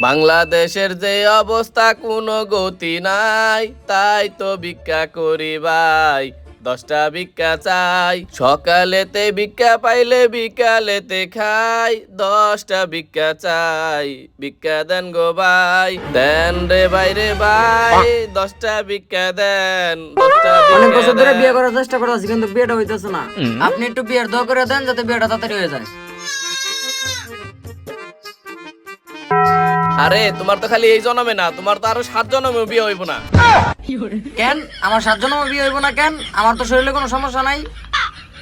বাংলাদেশের যে অবস্থা কোনো গতি নাই। তাই তো ভিক্ষা করি ভাই। দশটা ভিক্ষা চাই। সকালেতে ভিক্ষা পাইলে বিকালেতে খাই। দশটা ভিক্ষা চাই। ভিক্ষা দেন গো ভাই। দেন রে ভাই রে ভাই। দশটা ভিক্ষা দেন। দশটা অনেক বছর ধরে বিয়ে করার চেষ্টা করতেছি কিন্তু বিয়েটা হইতেছে না। আপনি একটু বিয়ের দোয়া করে দেন যাতে বিয়েটা তাড়াতাড়ি হয়ে যায়। আরে তোমার তো খালি এই জন্মে না তোমার তো আরও সাত জন্মেও বিয়ে হইব না। কেন? আমার সাতজন বিয়ে হইব না কেন? আমার তো শরীরে কোনো সমস্যা নাই।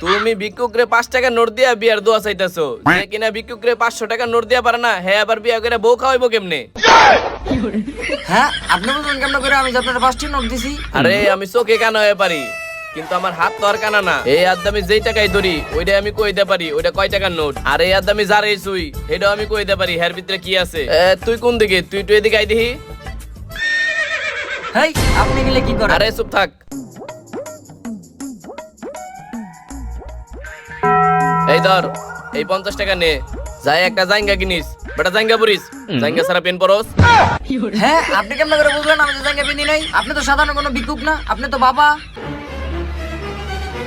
তুমি ভিক্ষুকরে পাঁচ টাকা নোট দিয়া বিয়ার দোয়া চাইতেছো। যে কিনা ভিক্ষুকরে পাঁচশো টাকা নোট দিয়া পারে না হ্যাঁ আবার বিয়া করে বউ খাওয়াইবো কেমনে? হ্যাঁ আপনি বুঝলেন কেমন করে আমি আপনার পাঁচটি নোট দিছি? আরে আমি চোখে কানা হয়ে পারি? কিন্তু আমার হাত তো আর কানা না। এই হাত আমি যেই টাকাই ধরি ওইটা আমি কইতে পারি? ওইটা কয় টাকার নোট? আর এই হাত আমি যারে ছুই সেটাও আমি কইতে পারি? হের ভিতরে কি আছে? এ, তুই কোন দিকে? তুই তুই এদিকে আই দেখি। হেই আপনি গেলে কি করেন? আরে চুপ থাক। এই ধর এই পঞ্চাশ টাকা নে। যাই একটা জাইঙ্গা কিনিস। বেটা জাইঙ্গা পরিস। জাইঙ্গা সারা পেন পরস। হ্যাঁ আপনি কেমন করে বুঝলেন আমি জায়গা পিনি নাই? আপনি তো সাধারণ কোনো ভিক্ষুক না আপনি তো বাবা।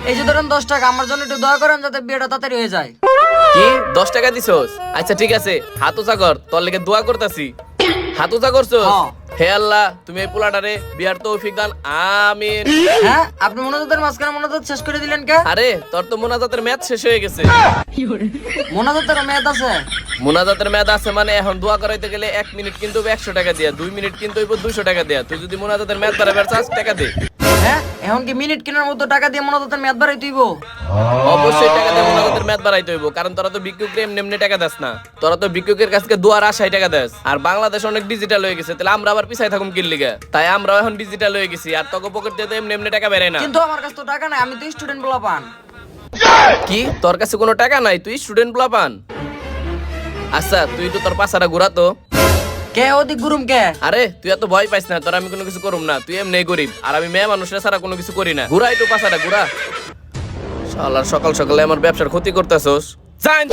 এই যে ধরেন দশ টাকা আমার জন্য একটু দয়া করেন যাতে বিয়েটা তাড়াতাড়ি হয়ে যায়। কি? দশ টাকা দিছোস? আচ্ছা ঠিক আছে। হাত উঁচা কর তোর লেগে দোয়া করতাছি। হাত উঁচা করছস হ্যাঁ। হে আল্লাহ তুমি এই পোলাটারে বিয়ার তৌফিক দান আমিন। হ্যাঁ আপনি মনোজাতের মাঝখানে মনোজাত শেষ করে দিলেন কে? আরে তোর তো মোনাজাতের ম্যাচ শেষ হয়ে গেছে। মনোজাতের মেয়াদ আছে? মোনাজাতের ম্যাচ আছে মানে এখন দোয়া করাইতে গেলে এক মিনিট কিন্তু একশো টাকা দেয়া দুই মিনিট কিন্তু দুইশো টাকা দেয়া। তুই যদি মোনাজাতের বাড়াবার চাস টাকা দে। হ্যাঁ এখন কি মিনিট কেনার মতো টাকা দিয়ে মনোজাতের মেয়াদ বাড়াই তুইব অবশ্যই টাকা দিয়ে মোনাজাতের ম্যাচ বাড়াইতে হইব কারণ তোরা তো ভিক্ষুক এমনি এমনি টাকা দেস না। তোরা তো ভিক্ষুকের কাছ দুয়ার আশায় টাকা দেস। আর বাংলাদেশ অনেক ডিজিটাল হয়ে গেছে তাহলে আমরা আবার পিছাই থাকুম কিল লিগা। তাই আমরাও এখন ডিজিটাল হয়ে গেছি আর তোকে পকেট দিয়ে তো এমনি এমনি টাকা বেরোয় না। কিন্তু আমার কাছে তো টাকা নাই আমি তো স্টুডেন্ট বলা পান কি? তোর কাছে কোনো টাকা নাই? তুই স্টুডেন্ট পোলা পান আচ্ছা তুই তো তোর পাশারা ঘুরা তো। কে ওদিক গুরুম কে? আরে তুই এত ভয় পাইস না তোর আমি কোনো কিছু করুম না তুই এমনি গরিব আর আমি মেয়ে মানুষের ছাড়া কোনো কিছু করি না। ঘুরা একটু পাশাটা ঘুরা। শালার সকাল সকালে আমার ব্যবসার ক্ষতি করতেছস। জান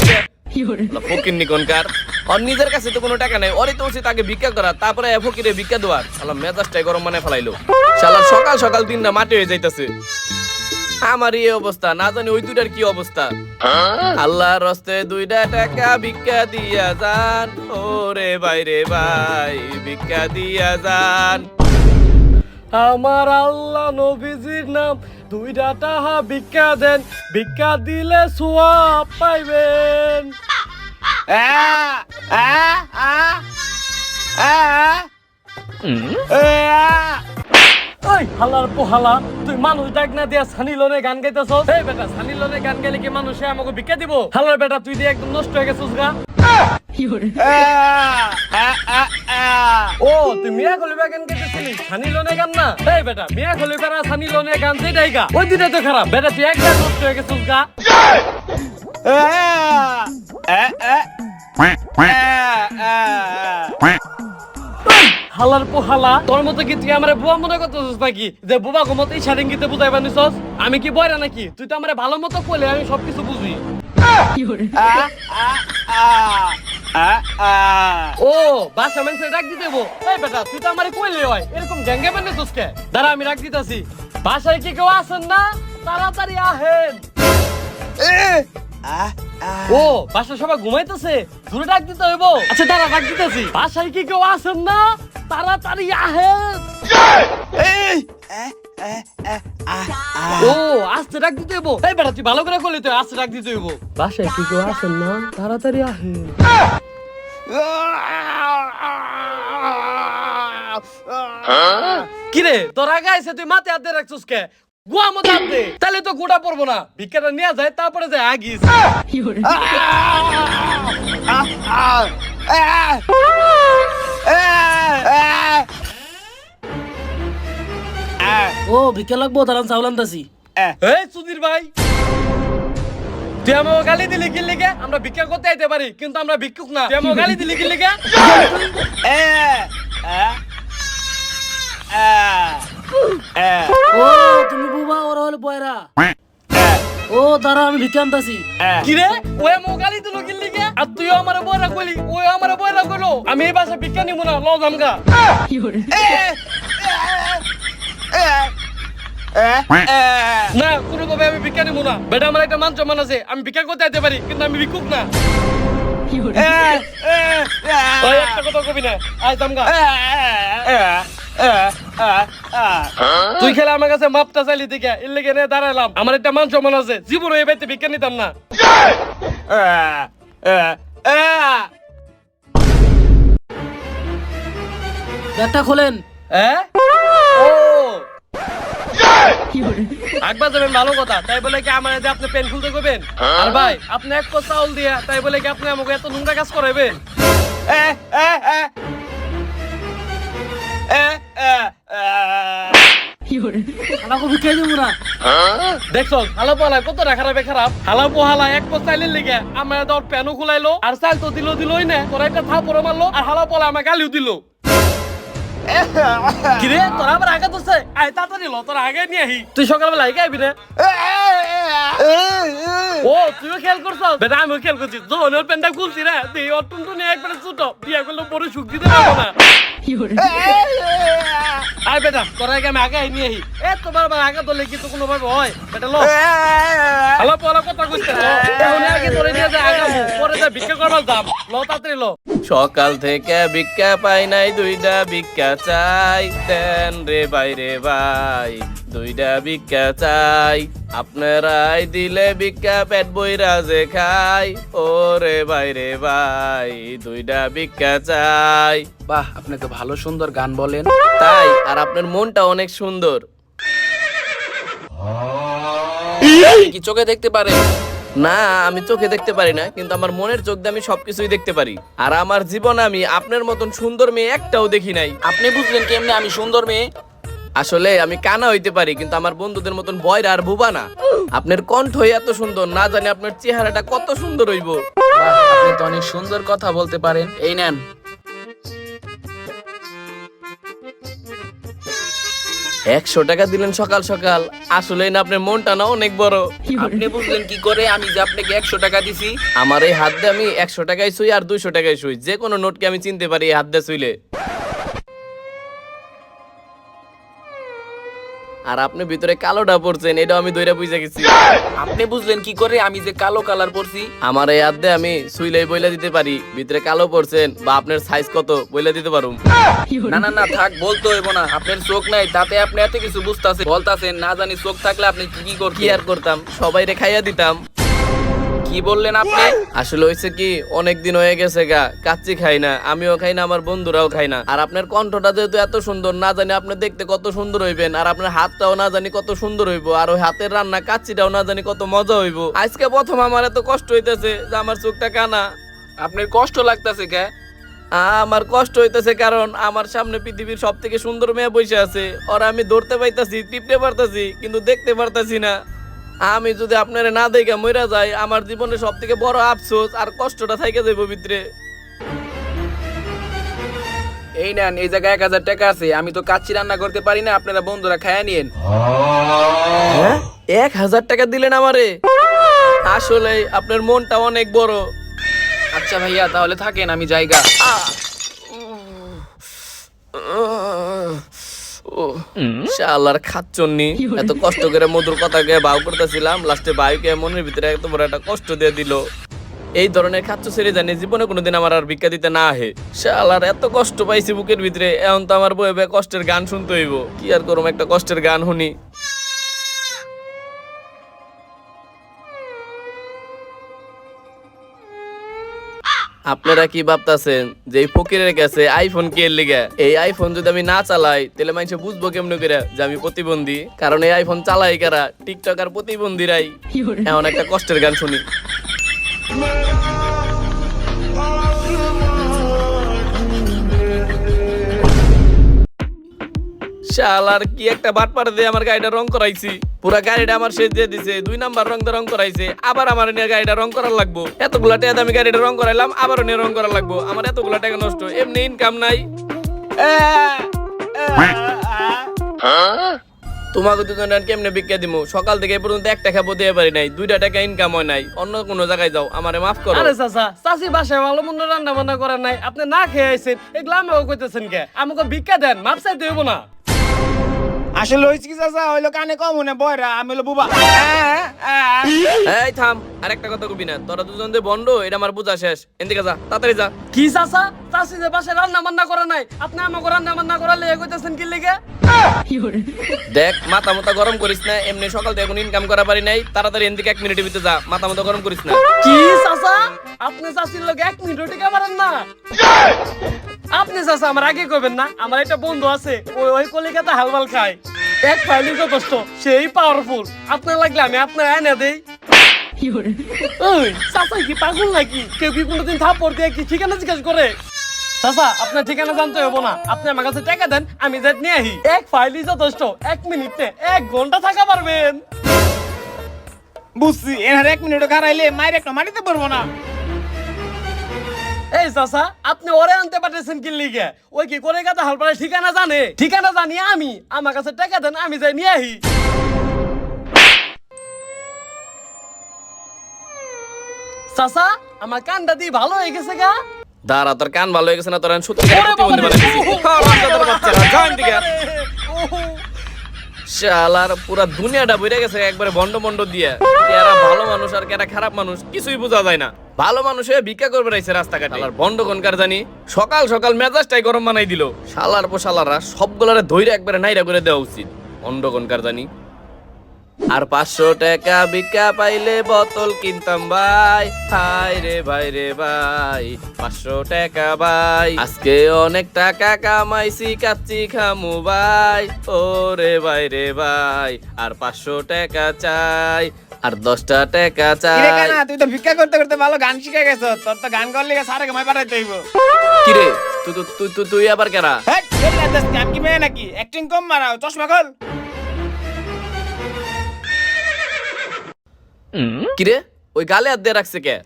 ফকির নিকনকার ওর নিজের কাছে তো কোনো টাকা নাই। ওরই তো উচিত আগে ভিক্ষা করা। তারপরে ফকিরে ভিক্ষা দেওয়ার। শালা মেজাজটাই গরম মানে ফেলাইলো। শালার সকাল সকাল দিনটা মাটি হয়ে যাইতেছে। আমার এই অবস্থা, না জানি ওই দুইটার কি অবস্থা। আল্লাহর রস্তে দুইটা টাকা ভিক্ষা দিয়া যান। ওরে বাইরে ভাই, ভিক্ষা দিয়া যান। আমার আল্লাহ নবীজির নাম দুইটা টাহা ভিক্ষা দেন। ভিক্ষা দিলে সোয়াব পাইবেন। ওই হালার পোহালা, তুই মানুষ ডাক না দিয়া সানি লোনে গান গাইতেছ? এই বেটা সানি লোনে গান গাইলে কি মানুষে আমাকে ভিক্ষা দিব? হালার বেটা, তুই দিয়ে একদম নষ্ট হয়ে গেছিস গা। ও, তুই মিয়া খলিফা গান গাইতেছিলি? সানি লোনে গান না? এই বেটা, মিয়া খলিফার সানি লোনে গান যেটাই গা। ওই দুটাই তো খারাপ। বেটা, তুই একদম নষ্ট হয়ে গেছিস গা। হালার পোহালা, তোর মতো কি তুই আমার বুয়া মনে করতেছিস নাকি? যে বুবা ঘুমতে ইশারিঙ্গিতে বুঝাই বানিছস আমি কি বয়রা নাকি? তুই তো আমার ভালো মতো কইলে আমি সবকিছু বুঝি। ও, বাসা মানুষে ডাক দিতে এই বেটা, তুই তো আমারে কইলে হয়। এরকম গ্যাঙ্গে বানিছস কে? দাঁড়া, আমি ডাক দিতাছি। বাসায় কি কেউ আছেন না? তাড়াতাড়ি আহেন। ও বাসা সবাই ঘুমাইতেছে। দূরে ডাক দিতে হইব। আচ্ছা দাঁড়া ডাক দিতেছি। বাসায় কি কেউ আছেন না? তাড়াতাড়ি আহেন। ও আস্তে ডাক দিতে হইব। এই বেটা তুই ভালো করে করলি তুই আস্তে ডাক দিতে হইব। বাসায় কি কেউ আছেন না? তাড়াতাড়ি আহেন। কিরে তোর আগে আইসে তুই মাথে হাতে রাখছিস কে? গুয়া দে তাহলে তো গোটা পড়ব না। ভিক্ষাটা নিয়ে যায় তারপরে যায় আগিস। ও ভিক্ষা লাগবো তারান চাউল আনতাছি। এই সুধীর ভাই তুই আমাকে গালি দিলি কি লিগে? আমরা ভিক্ষা করতে আইতে পারি কিন্তু আমরা ভিক্ষুক না। তুই আমাকে গালি দিলি কি লিগে? ও তুমি বুবা ওরা হলো বয়রা। ও তারা আমি ভিক্ষা আনতাছি। কি রে ও আমাকে গালি দিল কি? আর তুইও আমার বয়রা কইলি। ওই আমার বয়রা কইলো। আমি এই বাসা ভিক্ষা নিব না ল জামগা না কোনোভাবে আমি ভিক্ষা নিব না। বেটা আমার একটা মান সম্মান আছে। আমি ভিক্ষা করতে যেতে পারি কিন্তু আমি ভিক্ষুক না। একটা কথা কবি না। আয় জামগা তুই খেলে আমার কাছে মাপটা চাইলি দিকে এর লেগে নিয়ে দাঁড়ালাম আমার একটা মান সম্মান আছে জীবনে এই বাড়িতে ভিক্ষা নিতাম না। ব্যাগটা খোলেন। হ্যাঁ একবার যাবেন ভালো কথা তাই বলে কি আমার যে আপনি পেন খুলতে করবেন? আর ভাই আপনি এক কোচ চাউল দিয়া তাই বলে কি আপনি আমাকে এত নোংরা কাজ করাবেন ভিক্ষাই দেবো না দেখছ হালা পোহালা কত খারাপে খারাপ হালা পোহালা এক কোচ চাইলের লিগে। আমার তোর প্যানও খুলাইলো, আর চাল তো দিল, দিলই না। তোর একটা থাপড়ে মারলো, আর হালা পোলা আমার গালিও দিল। কিরে তোরা আবার আগে তোছে আয় তাড়াতাড়ি লো তোরা আগে নিয়ে আহি তুই সকালবেলা আগে আইবি না ও তুইও খেয়াল করছ বেটা আমিও খেয়াল করছি যখন ওর প্যান্টটা খুলছি না তুই ওর টুনটুনি একবারে ছোট বিয়া করলে বড় সুখ দিতে পারব না আয় বেটা তোরা আগে আমি আগে আই নিয়ে আহি এ তোমার আবার আগে ধরলে কি তো কোনো ভাবে হয় বেটা লো হ্যালো পরে কথা কইতে এখন আগে ধরে নিয়ে যা আগামু পরে যা ভিক্ষা করবার দাম লো তাড়াতাড়ি লো সকাল থেকে ভিক্ষা পাই নাই দুইটা ভিক্ষা চাই। দেন রে ভাই রে ভাই দুইটা ভিক্ষা চাই। আপনারাই দিলে ভিক্ষা পেট বইরা যে খাই। ও রে ভাই রে ভাই দুইটা ভিক্ষা চাই। বাহ আপনি তো ভালো সুন্দর গান বলেন। তাই আর আপনার মনটা অনেক সুন্দর। কি চোখে দেখতে পারে না, আমি চোখে দেখতে পারি না, কিন্তু আমার মনের চোখ দিয়ে আমি সবকিছুই দেখতে পারি। আর আমার জীবনে আমি আপনার মতন সুন্দর মেয়ে একটাও দেখি নাই। আপনি বুঝলেন কেমনে আমি সুন্দর মেয়ে? আসলে আমি কানা হইতে পারি, কিন্তু আমার বন্ধুদের মতন বয়রা আর ভুবা না। আপনার কণ্ঠ এত সুন্দর, না জানি আপনার চেহারাটা কত সুন্দর হইব। আপনি তো অনেক সুন্দর কথা বলতে পারেন। এই নেন। একশো টাকা দিলেন সকাল সকাল। আসলে না আপনার মনটা না অনেক বড়। আপনি বুঝলেন কি করে আমি যে আপনাকে একশো টাকা দিছি আমার এই হাত দিয়ে আমি একশো টাকায় শুই আর দুইশো টাকায় শুই। যে কোনো নোটকে আমি চিনতে পারি এই হাত দিয়ে শুইলে। আর আপনি ভিতরে কালোটা পড়ছেন এটা আমি দইরা বুঝে গেছি। আপনি বুঝলেন কি করে আমি যে কালো কালার পরছি? আমার এই আদে আমি সুইলাই বইলা দিতে পারি ভিতরে কালো পড়ছেন বা আপনার সাইজ কত বইলা দিতে পারুম। না না না থাক বলতে হইব না আপনার চোখ নাই তাতে আপনি এত কিছু বুঝতাছেন বলতাছেন না জানি চোখ থাকলে আপনি কি কি কি আর করতাম? সবাই রে খাইয়া দিতাম। কি বললেন আপনি? আসলে হয়েছে কি অনেক দিন হয়ে গেছে গা, কাচ্চি খাই না, আমিও খাই না, আমার বন্ধুরাও খাই না। আর আপনার কণ্ঠটা যেহেতু এত সুন্দর, না জানি আপনি দেখতে কত সুন্দর হইবেন, আর আপনার হাতটাও না জানি কত সুন্দর হইব, আর ওই হাতের রান্না কাচ্চিটাও না জানি কত মজা হইব। আজকে প্রথম আমার এত কষ্ট হইতেছে যে আমার চোখটা কানা। আপনার কষ্ট লাগতাছে কে? আমার কষ্ট হইতেছে কারণ আমার সামনে পৃথিবীর সব থেকে সুন্দর মেয়ে বসে আছে। ওরা আমি ধরতে পাইতাছি, টিপতে পারতাছি, কিন্তু দেখতে পারতাছি না। আমি যদি আপনারা না দেখে মইরা যাই আমার জীবনে সব থেকে বড় আফসোস আর কষ্টটা থাইকে যাইব ভিতরে। এই নেন এই জায়গায় এক হাজার টাকা আছে আমি তো কাচ্চি রান্না করতে পারি না আপনারা বন্ধুরা খায়া নিয়েন। হ্যাঁ? এক হাজার টাকা দিলেন আমারে? আসলে আপনার মনটা অনেক বড়। আচ্ছা ভাইয়া তাহলে থাকেন আমি জায়গা শালার খাচ্ছনি এত কষ্ট করে মধুর কথাকে বাউ করতেছিলাম লাস্টে বায়ুকে মনের ভিতরে এত বড় একটা কষ্ট দিয়ে দিল। এই ধরনের খাচ্ছ ছেড়ে জানি জীবনে কোনোদিন আমার আর ভিক্ষা দিতে না আহে। শালার এত কষ্ট পাইছি বুকের ভিতরে এখন তো আমার বয়ে কষ্টের গান শুনতে হইব। কি আর করম একটা কষ্টের গান শুনি। আপনারা কি ভাবতাছেন যে এই ফকিরের কাছে আইফোন কে লিগা? এই আইফোন যদি আমি না চালাই তাহলে মানুষ বুঝব কেমন করে যে আমি প্রতিবন্ধী? কারণ এই আইফোন চালাই কারা? টিকটক আর প্রতিবন্ধীরাই। এমন একটা কষ্টের গান শুনি। শালার কি একটা বাট পাড়ে দিয়ে আমার গাড়িটা রং করাইছি পুরা গাড়িটা আমার শেষ দিয়ে দিছে দুই নাম্বার রং দিয়ে রং করাইছে আবার আমার নিয়ে গাড়িটা রং করার লাগবো এতগুলা টাকা আমি গাড়িটা রং করাইলাম আবারও নিয়ে রং করা লাগবো আমার এতগুলা টাকা নষ্ট এমনি ইনকাম নাই তোমাকে দুজন আর কেমনে বিক্রি দিমু সকাল থেকে এ পর্যন্ত একটা খাব দিয়ে পারি নাই দুইটা টাকা ইনকাম হয় নাই অন্য কোনো জায়গায় যাও আমারে মাফ করো আরে চাচা চাচি বাসায় ভালো মন্দ রান্না বান্না করেন নাই আপনি না খেয়ে আইছেন এগুলো আমাকে কইতেছেন কে আমাকে ভিক্ষা দেন মাপ চাইতে হইব না আসলে হয়েছে কি চাচা? হইল কানে কম মনে বয়রা আমি হলো বুবা। এই থাম। আর একটা কথা কবি না। তোরা দুজন যে বন্ধ এটা আমার বোঝা শেষ। এদিকে যা তাড়াতাড়ি যা। কি চাচা? চাচি যে বাসায় রান্না বান্না করে নাই আপনি আমাকে রান্না বান্না করালে এ কইতেছেন কি লিগে? দেখ মাথা মতো গরম করিস না এমনি সকাল থেকে কোনো ইনকাম করা পারি নাই তাড়াতাড়ি এদিকে এক মিনিটের ভিতরে যা মাথা মতো গরম করিস না। কি চাচা? আপনি চাচির লোক এক মিনিট টিকা পারেন না? আপনি চাচা আমার আগে কইবেন না আমার একটা বন্ধু আছে ওই ওই কলিকাতা হালবাল খায়। এক ফাইলি যথেষ্ট সেই পাওয়ারফুল আপনার লাগলে আমি আপনার এনে দেই। ওই চাচা কি পাগল নাকি? কেউ কি কোনোদিন থাপ্পড় দিয়ে কি ঠিকানা জিজ্ঞেস করে? চাচা, আপনার ঠিকানা জানতে হব না। আপনি আমার কাছে টাকা দেন, আমি যাই নিয়ে আহি, এক ফাইলই যথেষ্ট, এক মিনিটে এক ঘণ্টা থাকা পারবেন। বুঝছি এনার এক মিনিট খারাইলে মায়ের একটা মাটিতে পড়ব না। এই চাচা, আপনি ওরে আনতে পারতেছেন কি লিগে? ওই কি করে গাদা হালপাড়া ঠিকানা জানে? ঠিকানা জানি আমি, আমার কাছে টাকা দেন, আমি যাই নিয়ে আহি। চাচা, আমার কানটা দিয়ে ভালো হয়ে গেছে গা। দাঁড়া তোর কান ভালো হয়ে গেছে না? তোর সত্যি হ্যাঁ। শালার পুরা দুনিয়াটা বইরে গেছে একবারে বন্ড বন্ড দিয়ে। কেরা ভালো মানুষ আর কেরা খারাপ মানুষ কিছুই বোঝা যায় না। ভালো মানুষ হয়ে ভিক্ষা করবে রাইছে রাস্তাঘাটে। শালার বন্ড কোনকার জানি? সকাল সকাল মেজাজটাই গরম বানাই দিল। শালার পো শালারা সবগুলারে ধৈর্য একবারে নাইরা করে দেওয়া উচিত। বন্ড কোনকার জানি? আর পাঁচশো টাকা ভিক্ষা পাইলে বোতল কিনতাম ভাই। হাই রে ভাই রে ভাই পাঁচশো টাকা ভাই। আজকে অনেক টাকা কামাইছি কাচ্চি খামু ভাই। ও রে ভাই রে ভাই আর পাঁচশো টাকা চাই আর দশটা টাকা চাই। তুই তো ভিক্ষা করতে করতে ভালো গান শিখে গেছ তোর তো গান করলে সারে গামাই পাঠাইতে হইব। কিরে তুই তুই তুই তুই তুই আবার কেরা? হ্যাঁ আমি কি মেয়ে নাকি? অ্যাক্টিং কম মারাও চশমা খোল। কিরে? ওই গালে হাত দিয়ে রাখছে কে?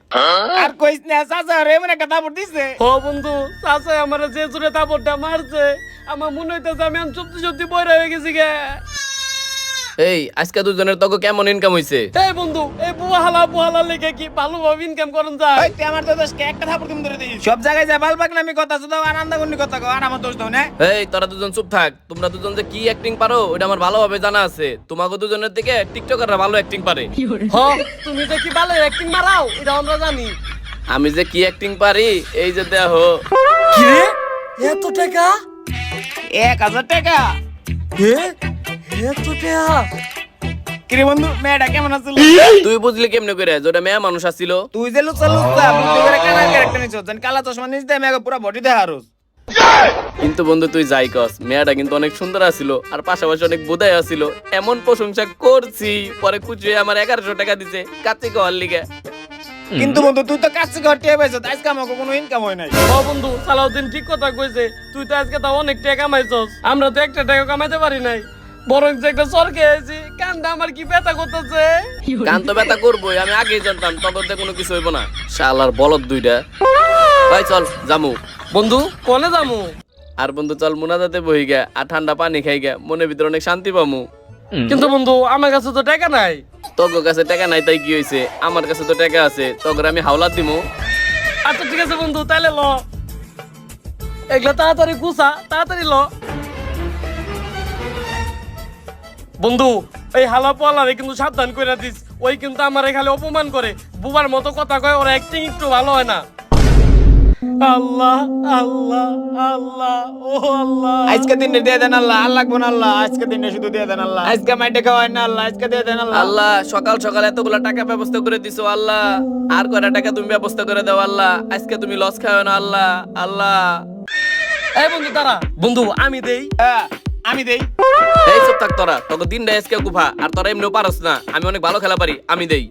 আর কইস না চাচা রে মনে একটা দাপড় দিছে। ও বন্ধু চাচা আমার যে জোরে তাপড়টা মারছে আমার মনে হইতেছে আমি চুপতি সত্যি বইরা হয়ে গেছি গে। এই আজকে দুজনের তক কেমন ইনকাম হইছে? এই বন্ধু এই বুহালা বুহালা লেগে কি ভালোভাবে ইনকাম করেন যায়? ওই তুই আমার তো দোষকে একটা থাপড় তুমি ধরে দিস? সব জায়গায় যা বাল পাকনামি কথা শুধু আনন্দ কথা কও আর আমার দোষ দাও না। এই তোরা দুজন চুপ থাক। তোমরা দুজন যে কি অ্যাক্টিং পারো ওটা আমার ভালোভাবে জানা আছে। তোমাকে দুজনের দিকে টিকটকাররা ভালো অ্যাক্টিং পারে। হ তুমি যে কি ভালো অ্যাক্টিং মারাও এটা আমরা জানি। আমি যে কি অ্যাক্টিং পারি এই যে দেখো। কি রে? এত টাকা? এক হাজার টাকা। এ? টাকা কিরে বন্ধু মেয়েটা কেমন আছিল? তুই বুঝলি কেমনে করে? যেটা মেয়ে মানুষ আসছিল তুই যে লুচা লুচা বুদ্ধি করে কানা ক্যারেক্টার নিছ? জান কালা চশমা নিছ দে মেয়ে পুরো বডি দেখারস কিন্তু বন্ধু তুই যাই কস মেয়েটা কিন্তু অনেক সুন্দর আছিল আর পাশাপাশি অনেক বোধাই আছিল। এমন প্রশংসা করছি পরে খুচরে আমার এগারোশো টাকা দিছে কাছে কওয়ার লিগে। কিন্তু বন্ধু তুই তো কাছে ঘর টিয়ে পাইছ আজকে আমাকে কোনো ইনকাম হয় নাই। ও বন্ধু সালাউদ্দিন ঠিক কথা কইছে তুই তো আজকে তাও অনেক টাকা কামাইছস আমরা তো একটা টাকা কামাইতে পারি নাই। বরং যে একটা সর খেয়েছি কান্দা আমার কি ব্যথা করতেছে? কান তো ব্যথা করবোই আমি আগেই জানতাম তখন তো কোনো কিছু হইব না। শালার বলদ দুইটা। ভাই চল জামু। বন্ধু কোনে যামু আর বন্ধু চল মুনাজাতে বহি গে আর ঠান্ডা পানি খাই গে মনের ভিতরে অনেক শান্তি পামু। কিন্তু বন্ধু আমার কাছে তো টাকা নাই। তোর কাছে টাকা নাই তাই কি হয়েছে আমার কাছে তো টাকা আছে তোকে আমি হাওলাত দিমু। আচ্ছা ঠিক আছে বন্ধু তাহলে ল। এগুলা তাড়াতাড়ি গুছা তাড়াতাড়ি ল। বন্ধু এই হালা পালারে কিন্তু সাবধান করে দিস। ওই কিন্তু আমার খালি অপমান করে। বুবার মতো কথা কয় ওর অ্যাক্টিং একটু ভালো হয় না। আল্লাহ আল্লাহ আল্লাহ ও আল্লাহ। আজকে দিনে দিয়ে দেন আল্লাহ আর লাগবো না আল্লাহ। আজকে দিনে শুধু দিয়ে দেন আল্লাহ। আজকে মাইটে খাওয়াই না আল্লাহ আজকে দিয়ে দেন আল্লাহ। আল্লাহ সকাল সকাল এতগুলা টাকা ব্যবস্থা করে দিছো আল্লাহ। আর কয়টা টাকা তুমি ব্যবস্থা করে দাও আল্লাহ। আজকে তুমি লস খাও না আল্লাহ। আল্লাহ। এই বন্ধু দাঁড়া। বন্ধু আমি দেই। হ্যাঁ, আমি দেই। এই সব থাক তোরা তোকে দিন দেয় আজকে গুফা আর তোরা এমনিও পারস না। আমি অনেক ভালো খেলা পারি আমি দেই।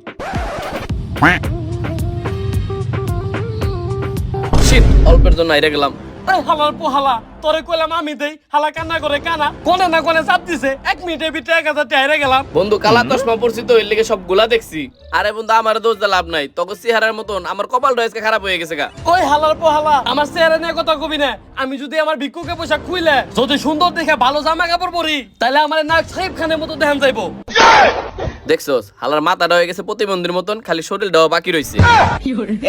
শীত অল্পের জন্য আইরে গেলাম। এই হালার পোহালা। তোরে কইলাম আমি দেই হালা কান্না করে কানা। কোনে না কোনে চাপ দিছে এক মিনিটের ভিতরে এক হাজার টাকা গেলাম। বন্ধু কালা চশমা পড়ছি তো এর লেগে সব দেখছি। আরে বন্ধু আমার দোষ দা লাভ নাই। তোকে চেহারার মতন আমার কপাল রয়েছে খারাপ হয়ে গেছে গা। ওই হালার পোহালা? আমার চেহারা নিয়ে কথা কবি না। আমি যদি আমার ভিক্ষুকে পয়সা খুইলে যদি সুন্দর দেখে ভালো জামা কাপড় পরি তাহলে আমার নাক সাহেব খানের মতো দেখান যাইবো। দেখছোস হালার মাথাটা হয়ে গেছে প্রতিবন্ধীর মতন খালি শরীর শরীরটাও বাকি রয়েছে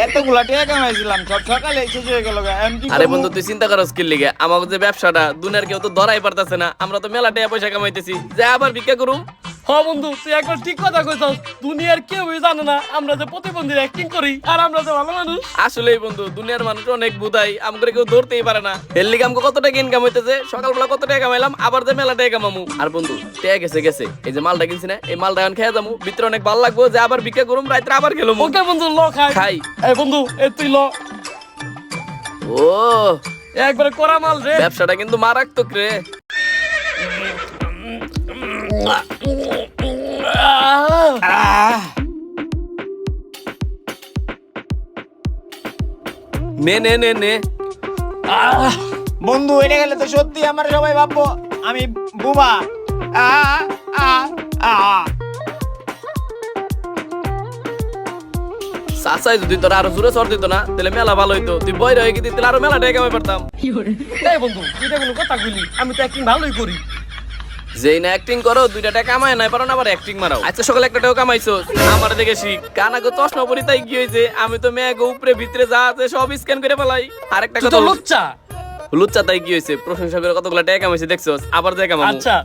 এতগুলা টাকা কামাইছিলাম সব সকালে শেষ হয়ে গেল আমি আরে বন্ধু তুই চিন্তা করস কি লিগে? আমাকে যে ব্যবসাটা দুনিয়ার কেউ তো ধরাই পারতাছে না। আমরা তো মেলা টাকা পয়সা কামাইতেছি। যে আবার ভিক্ষা করুম? হ বন্ধু তুই একবার ঠিক কথা কইছস। দুনিয়ার কেউই জানে না আমরা যে প্রতিবন্ধীর অ্যাক্টিং করি আর আমরা যে ভালো মানুষ। আসলেই বন্ধু দুনিয়ার মানুষ অনেক বুধাই আমাকে কেউ ধরতেই পারে না। এর লিগে কত টাকা ইনকাম হইতেছে? সকালবেলা কত টাকা কামাইলাম? আবার যে মেলা টাকা কামামু। আর বন্ধু টাকা গেছে গেছে। এই যে মালটা কিনছি না এই মালটা এখন খেয়ে যাব ভিতরে অনেক ভালো লাগবো যে আবার ভিক্ষা করুম রাত্রে আবার গেলাম ওকে বন্ধু ল খাই। খাই। এই বন্ধু এ তুই ল। ও একবারে করা মাল রে। ব্যবসাটা কিন্তু মারাত্মক রে। নে নে নে নে। বন্ধু এটা গেলে তো সত্যি আমার সবাই ভাববো আমি বুবা। আহ, আহ, আহ। চাচাই যদি তোর আরও জোরে চড় দিত না তাহলে মেলা ভালো হইতো। তুই বই রয়ে গেছিস তাহলে আরও মেলা টাকা কামাই পারতাম এই বন্ধু এটা কোনো কথা কইলি আমি তো অ্যাক্টিং ভালোই করি। যেই না অ্যাক্টিং করো দুইটা টাকা কামায় নাই পারো না আবার অ্যাক্টিং মারাও আচ্ছা সকালে একটা টাকা কামাইছো আমার দেখে শিখ। কানা গো চশমা পরি তাই কি হয়েছে আমি তো মেয়ে গো উপরে ভিতরে যা আছে সব স্ক্যান করে ফেলাই আরেকটা কথা লুচ্চা। লুচ্চা তাই কি হয়েছে প্রশংসা করে কতগুলো টাকা কামাইছে দেখছ আবার টাকা কামাবো আচ্ছা।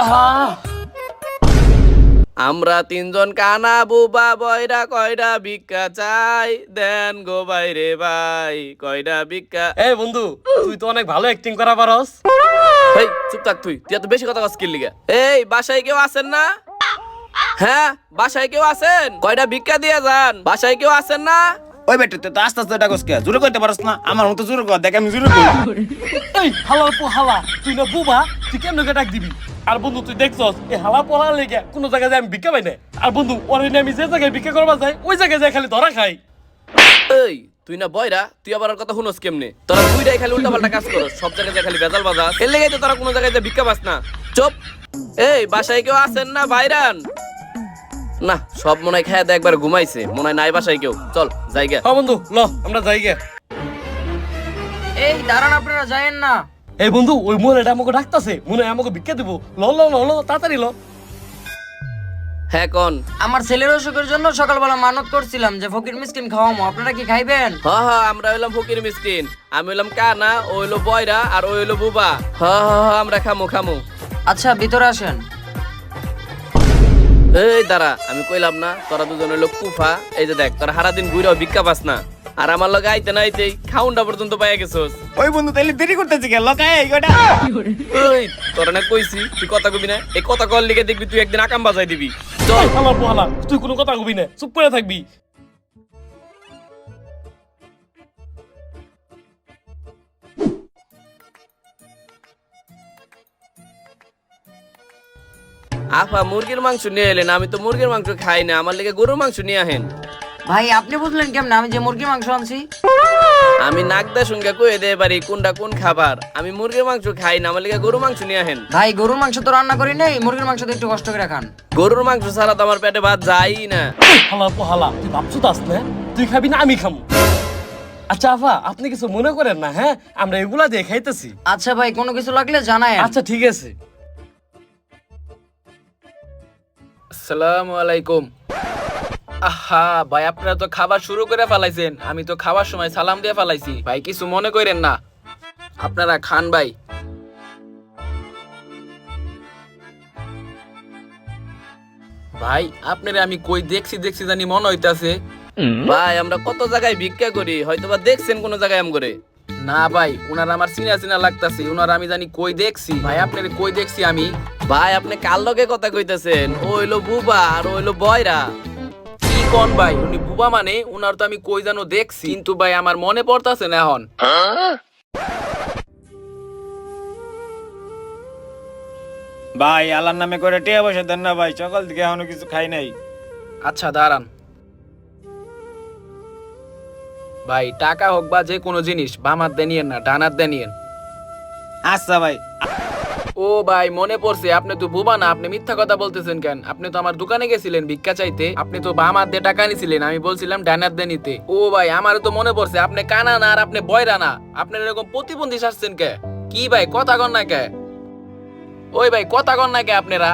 আহ! আমরা তিনজন কানা বুবা বয়রা কয়টা ভিক্ষা চাই। দেন গো বাইরে ভাই কয়টা ভিক্ষা। এই বন্ধু তুই তো অনেক ভালো অ্যাক্টিং করা পারস। এই চুপ থাক তুই তুই এত বেশি কথা স্কিল লিগা? এই বাসায় কেউ আছেন না? হ্যাঁ বাসায় কেউ আছেন? কয়টা ভিক্ষা দিয়ে যান বাসায় কেউ আছেন না? ওই বেটা তুই তো আস্তে আস্তে টাকা কে? জোরে করতে পারস না? আমার মতো জোরে কর দেখ আমি জোরে করি। এই হালার পো হালা তুই না বুবা তুই কেমন ডাক দিবি? আর বন্ধু তুই দেখছস এই হালা পড়ার লেগে কোনো জায়গায় যায় আমি ভিক্ষা পাই না আর বন্ধু ওরে আমি যে জায়গায় ভিক্ষা করবা যাই ওই জায়গায় যাই খালি ধরা খাই। এই তুই না বয়রা তুই আবার আর কথা শুনোস কেমনে? তোরা দুইটাই খালি উল্টা পাল্টা কাজ করো সব জায়গায় যায় খালি বেজাল বাজাস। এর লেগে তো তোরা কোনো জায়গায় যায় ভিক্ষা পাস না। চুপ। এই বাসায় কেউ আছেন না বাইরান না সব মনে হয় খেয়ে দেয় একবার ঘুমাইছে মনে হয় নাই বাসায় কেউ। চল যাই জায়গা হ্যাঁ বন্ধু ল আমরা যাই গে। এই দাঁড়ান আপনারা যায়েন না। এই বন্ধু ওই মহিলাটা আমাকে ডাকতাছে। মনে হয় আমাকে ভিক্ষা দিব। ল ল ল ল তাড়াতাড়ি ল হ্যাঁ কোন? আমার ছেলের অসুখের জন্য সকালবেলা মানত করছিলাম যে ফকির মিসকিন খাওয়ামো। আপনারা কি খাইবেন? হ হ আমরা হইলাম ফকির মিসকিন। আমি হইলাম কানা ও হইল বয়রা আর ও হইল বুবা। হ হ হ আমরা খামু খামু। আচ্ছা ভিতরে আসেন। এই দাঁড়া আমি কইলাম না তোরা দুজন হইল কুফা। এই যে দেখ তোরা সারাদিন ঘুরেও ভিক্ষা পাস না। আর আমার লগে আইতে না আইতেই খাউন্ডা পর্যন্ত পাইয়া গেছোস। ওই বন্ধু তাইলে দেরি করতেছি কে লকায় এই কটা ওই তোরা না কইছি তুই কথা কবি না? এই কথা কল লিখে দেখবি তুই একদিন আকাম বাজাই দিবি। চল এই পোহালা তুই কোনো কথা কবি না চুপ করে থাকবি। আফা মুরগির মাংস নিয়ে এলেন আমি তো মুরগির মাংস খাই না আমার লেগে গরুর মাংস নিয়ে আহেন ভাই আপনি বুঝলেন কেমন আমি যে মুরগি মাংস আনছি? আমি নাকদা সঙ্গে কয়ে দে পারি কোনটা কোন খাবার। আমি মুরগির মাংস খাই না আমার লেগে গরুর মাংস নিয়ে আহেন ভাই গরুর মাংস তো রান্না করি নাই মুরগির মাংস তো একটু কষ্ট করে খান। গরুর মাংস ছাড়া তো আমার পেটে ভাত যাই না। হালার পো হালা তুই ভাবছ তাস না তুই খাবি না আমি খামু। আচ্ছা আফা আপনি কিছু মনে করেন না হ্যাঁ? আমরা এগুলা দিয়ে খাইতেছি। আচ্ছা ভাই কোনো কিছু লাগলে জানায় আচ্ছা ঠিক আছে। আসসালামু আলাইকুম। আহা ভাই আপনারা তো খাবার শুরু করে ফেলাইছেন। আমি তো খাবার সময় সালাম দিয়ে ফেলাইছি। ভাই কিছু মনে করেন না। আপনারা খান ভাই। ভাই আপনারা আমি কই দেখছি দেখছি জানি মনে হইতাছে। ভাই আমরা কত জায়গায় ভিক্ষা করি হয়তো বা দেখছেন কোন জায়গায় আম করে না ভাই উনার আমার চিনা চিনা লাগতাছে উনার আমি জানি কই দেখছি। ভাই আপনার কই দেখছি আমি? ভাই আপনি কার লগে কথা কইতেছেন? ও হইল বুবা আর ও হইল বয়রা। কি কোন ভাই? উনি বুবা মানে উনার তো আমি কই জানো দেখছি। কিন্তু ভাই আমার মনে পড়তাছে না এখন। ভাই আল্লাহর নামে করে টিয়া পয়সা দেন না ভাই সকাল থেকে এখনও কিছু খাই নাই। আচ্ছা দাঁড়ান। ভাই টাকা হোক বা যে কোনো জিনিস বাম হাত দিয়ে নিয়েন না ডান হাত দিয়ে নিয়েন। আচ্ছা ভাই। ও ভাই মনে পড়ছে আপনি তো বুবা না আপনি মিথ্যা কথা বলতেছেন কেন? আপনি তো আমার দোকানে গেছিলেন ভিক্ষা চাইতে আপনি তো বাম হাত দিয়ে টাকা নিছিলেন আমি বলছিলাম ডান হাত দিয়ে নিতে। ও ভাই আমার তো মনে পড়ছে আপনি কানা না আর আপনি বয়রা না। আপনার এরকম প্রতিবন্ধী শাসছেন কে? কি ভাই কথা কন না কে? ওই ভাই কথা কন না কে আপনারা?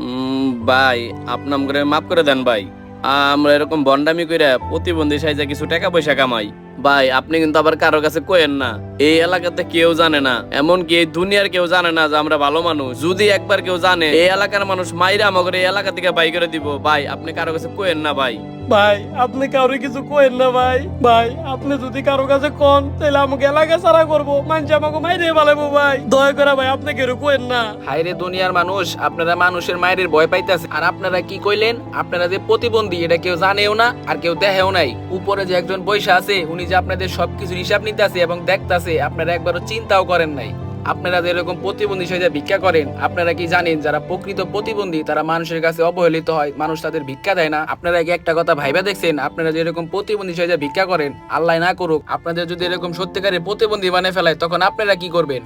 উম, ভাই আপনার করে মাফ করে দেন ভাই। আমরা এরকম বন্ডামি করে প্রতিবন্ধী সাইজে কিছু টাকা পয়সা কামাই। ভাই, আপনি কিন্তু আবার কারও কাছে কোয়েন না। এই এলাকাতে কেউ জানে না। এমনকি এই দুনিয়ার কেউ জানে না যে আমরা ভালো মানুষ। যদি একবার কেউ জানে, এই এলাকার মানুষ মাইরা আমাকে এই এলাকা থেকে বাই করে দিব। ভাই, আপনি কারও কাছে কোয়েন না, ভাই। ভাই, আপনি কারও কিছু কোয়েন না ভাই। ভাই, আপনি যদি কারও কাছে কোন তাহলে আমাকে এলাকা সারা করব। মানুষ আমাকে মাইরে পালাবো ভাই। দয়া করে ভাই, আপনি কেউ কোয়েন না। হাইরে দুনিয়ার মানুষ, আপনারা মানুষের মায়ের ভয় পাইতেছে। আর আপনারা কি কইলেন? আপনারা যে প্রতিবন্ধী, এটা কেউ জানেও না, আর কেউ দেখেও নাই। উপরে যে একজন পয়সা আছে, উনি যে আপনাদের সবকিছুর হিসাব নিতেছে এবং দেখতাছে, আপনারা একবারও চিন্তাও করেন নাই। আপনারা যে এরকম প্রতিবন্ধী সেজে ভিক্ষা করেন, আপনারা কি জানেন যারা প্রকৃত প্রতিবন্ধী, তারা মানুষের কাছে অবহেলিত হয়, মানুষ তাদের ভিক্ষা দেয় না? আপনারা কি একটা কথা ভাইবা দেখছেন? আপনারা যে এরকম প্রতিবন্ধী সেজে ভিক্ষা করেন, আল্লাহ না করুক, আপনাদের যদি এরকম সত্যিকারের প্রতিবন্ধী বানিয়ে ফেলায়, তখন আপনারা কি করবেন?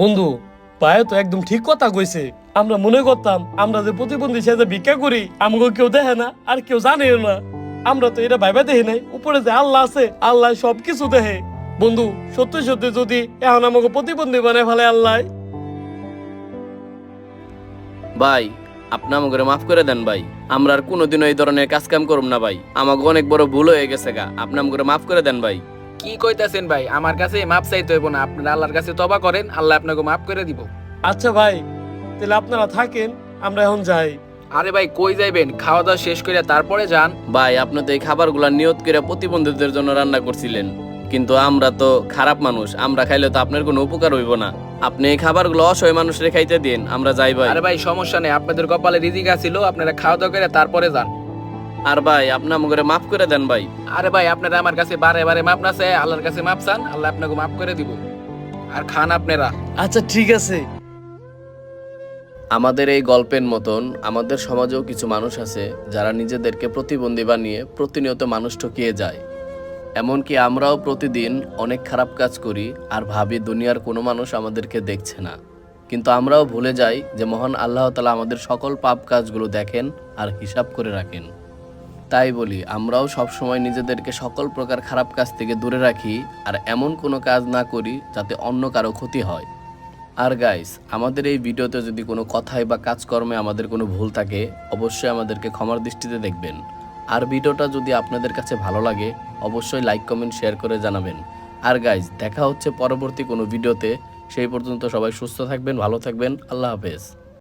বন্ধু ভাই তো একদম ঠিক কথা কইছে। আমরা মনে করতাম, আমরা যে প্রতিবন্ধী সাথে ভিক্ষা করি আমাকে কেউ দেখে না, আর কেউ জানেও না। আমরা তো এটা ভাইবা দেখি নাই, উপরে যে আল্লাহ আছে, আল্লাহ সবকিছু দেখে। বন্ধু সত্যি সত্যি যদি এখন আমাকে প্রতিবন্ধী বানায় ফেলে আল্লাহ। ভাই আপনি আমাকে মাফ করে দেন ভাই। আমরা আর কোনোদিনও এই ধরনের কাজ কাম করব না ভাই। আমাকে অনেক বড় ভুল হয়ে গেছে গা। আপনি আমাকে মাফ করে দেন ভাই। কি কইতাছেন ভাই? আমার কাছে মাপ চাইতে হইব না। আপনারা আল্লাহর কাছে তবা করেন আল্লাহ আপনাকে মাফ করে দিব। আচ্ছা ভাই তাহলে আপনারা থাকেন আমরা এখন যাই। আরে ভাই কই যাইবেন? খাওয়া দাওয়া শেষ করে তারপরে যান। ভাই আপনি তো এই খাবারগুলা নিয়ত করে প্রতিবন্ধীদের জন্য রান্না করছিলেন। কিন্তু আমরা তো খারাপ মানুষ আমরা খাইলে তো আপনার কোনো উপকার হইব না। আপনি এই খাবারগুলো অসহায় মানুষের খাইতে দিন আমরা যাই ভাই। আরে ভাই সমস্যা নেই আপনাদের কপালে রিজিক আছিল আপনারা খাওয়া দাওয়া করে তারপরে যান। আর ভাই আপনি আমাকে মাফ করে দেন ভাই। আরে ভাই আপনারা আমার কাছে বারে বারে মাপ না চাই আল্লাহর কাছে মাপ চান আল্লাহ আপনাকে মাফ করে দিব। আর খান আপনারা। আচ্ছা ঠিক আছে। আমাদের এই গল্পের মতন আমাদের সমাজেও কিছু মানুষ আছে যারা নিজেদেরকে প্রতিবন্ধী বানিয়ে প্রতিনিয়ত মানুষ ঠকিয়ে যায়। এমনকি আমরাও প্রতিদিন অনেক খারাপ কাজ করি আর ভাবি দুনিয়ার কোনো মানুষ আমাদেরকে দেখছে না। কিন্তু আমরাও ভুলে যাই যে মহান আল্লাহ তালা আমাদের সকল পাপ কাজগুলো দেখেন আর হিসাব করে রাখেন। তাই বলি, আমরাও সবসময় নিজেদেরকে সকল প্রকার খারাপ কাজ থেকে দূরে রাখি আর এমন কোনো কাজ না করি যাতে অন্য কারও ক্ষতি হয়। আর গাইস আমাদের এই ভিডিওতে যদি কোনো কথায় বা কাজকর্মে আমাদের কোনো ভুল থাকে, অবশ্যই আমাদেরকে ক্ষমার দৃষ্টিতে দেখবেন। আর ভিডিওটা যদি আপনাদের কাছে ভালো লাগে, অবশ্যই লাইক, কমেন্ট, শেয়ার করে জানাবেন। আর গাইজ দেখা হচ্ছে পরবর্তী কোনো ভিডিওতে। সেই পর্যন্ত সবাই সুস্থ থাকবেন, ভালো থাকবেন। আল্লাহ হাফেজ।